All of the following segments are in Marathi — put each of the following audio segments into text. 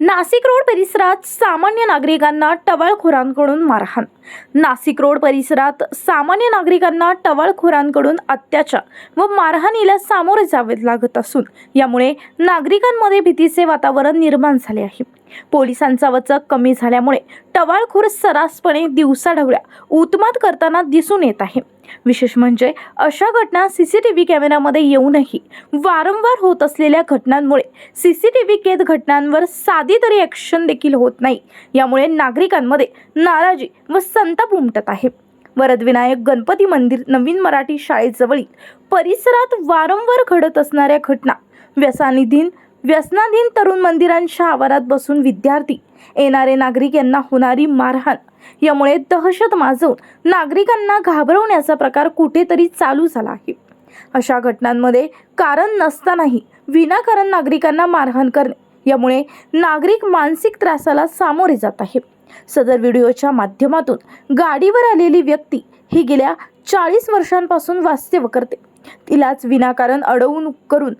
नाशिक रोड परिसरात सामान्य नागरिकांना टवाळखोरांकडून मारहाण. नाशिक रोड परिसरात सामान्य नागरिकांना टवाळखोरांकडून अत्याचार व मारहाणीला सामोरे जावे लागत असून यामुळे नागरिकांमध्ये भीतीचे वातावरण निर्माण झाले आहे. पोलिसांचा वचक कमी झाल्यामुळे टवाळखोर सर्रासपणे दिवसाढवळ्या उत्मात करताना दिसून येत आहे. विशेष म्हणजे अशा घटना सी सी टी व्ही कॅमेऱ्यामध्ये येऊनही वारंवार होत असलेल्या घटनांमुळे सी सी टी व्ही कैद घटनांवर साधी तरी ॲक्शन देखील होत नाही. यामुळे नागरिकांमध्ये नाराजी व संताप उमटत आहे. वरदविनायक गणपती मंदिर नवीन मराठी शाळेजवळील परिसरात वारंवार घडत असणाऱ्या घटना व्यसानिधीन व्यसनाधीन तरुण मंदिरांच्या आवारात बसून विद्यार्थी येणारे नागरिक यांना होणारी मारहाण यामुळे दहशत माजवून नागरिकांना घाबरवण्याचा प्रकार कुठेतरी चालू झाला आहे. अशा घटनांमध्ये कारण नसतानाही विनाकारण नागरिकांना मारहाण करणे यामुळे नागरिक मानसिक त्रासाला सामोरे जात आहे सदर व्हिडिओच्या माध्यमातून गाडीवर आलेली व्यक्ती ही गेल्या चाळीस वर्षांपासून वास्तव्य करते. तिलाच विनाकारण अडवून करून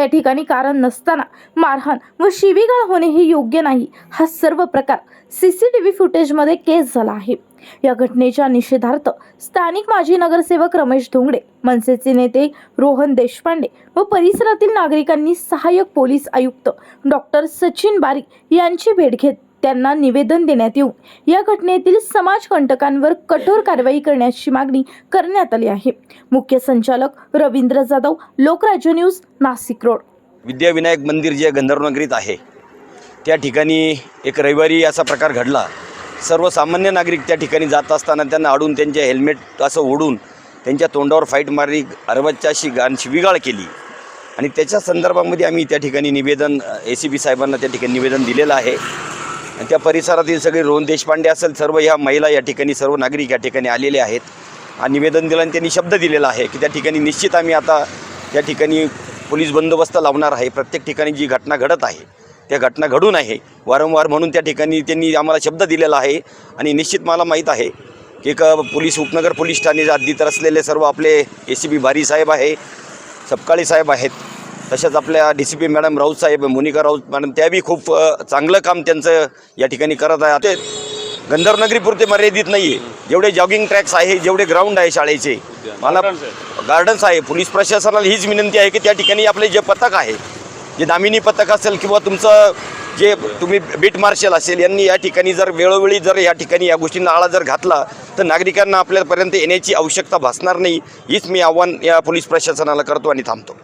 त्या ठिकाणी कारण नसताना मारहाण व शिवीगाळ होणे हे योग्य नाही. हा सर्व प्रकार सी सी टी व्ही फुटेजमध्ये केस झाला आहे. या घटनेच्या निषेधार्थ स्थानिक माजी नगरसेवक रमेश धोंगडे मनसेचे नेते रोहन देशपांडे व परिसरातील नागरिकांनी सहाय्यक पोलीस आयुक्त डॉक्टर सचिन बारी यांची भेट घेत त्यांना निवेदन देण्यात येऊन या घटनेतील समाजकंटकांवर कठोर कारवाई करण्याची मागणी करण्यात आली आहे. मुख्य संचालक रवींद्र जाधव लोकराज्य न्यूज नाशिक रोड. विद्याविनायक मंदिर जे गंधर्वनगरीत आहे त्या ठिकाणी एक रविवारी असा प्रकार घडला. सर्वसामान्य नागरिक त्या ठिकाणी जात असताना त्यांना अडून त्यांचे हेल्मेट असं ओढून त्यांच्या तोंडावर फाईट मारली अरबतच्या अशी गाण शिविगाळ केली. आणि त्याच्या संदर्भामध्ये आम्ही त्या ठिकाणी निवेदन ए सी बी साहेबांना त्या ठिकाणी निवेदन दिलेलं आहे. आणि त्या परिसरातील सगळे रोहन देशपांडे असेल सर्व ह्या महिला या ठिकाणी सर्व नागरिक या ठिकाणी आलेले आहेत. आणि निवेदन दिलं आणि त्यांनी शब्द दिलेला आहे की त्या ठिकाणी निश्चित आम्ही आता त्या ठिकाणी पोलीस बंदोबस्त लावणार आहे. प्रत्येक ठिकाणी जी घटना घडत आहे त्या घटना घडून आहे. वारंवार म्हणून त्या ठिकाणी त्यांनी आम्हाला शब्द दिलेला आहे. आणि निश्चित मला माहीत आहे की एक पोलीस उपनगर पोलीस ठाणे हद्दीत असलेले सर्व आपले ए सी बी भारी साहेब आहे सपकाळी साहेब आहेत. तसेच आपल्या D C P madam Raut साहेब मोनिका राऊत मॅडम त्या बी खूप चांगलं काम त्यांचं या ठिकाणी करत आहे ते गंधर्वनगरीपुरते मर्यादित नाही आहे जेवढे जॉगिंग ट्रॅक्स आहे जेवढे ग्राउंड आहे शाळेचे. मला गार्डन्स आहे पोलीस प्रशासनाला हीच विनंती आहे की त्या ठिकाणी आपले जे पथक आहे जे दामिनी पथक असेल किंवा तुमचं जे तुम्ही बीट मार्शल असेल यांनी या ठिकाणी जर वेळोवेळी जर या ठिकाणी या गोष्टींना आळा जर घातला तर नागरिकांना आपल्यापर्यंत येण्याची आवश्यकता भासणार नाही. हीच मी आव्हान या पोलीस प्रशासनाला करतो आणि थांबतो.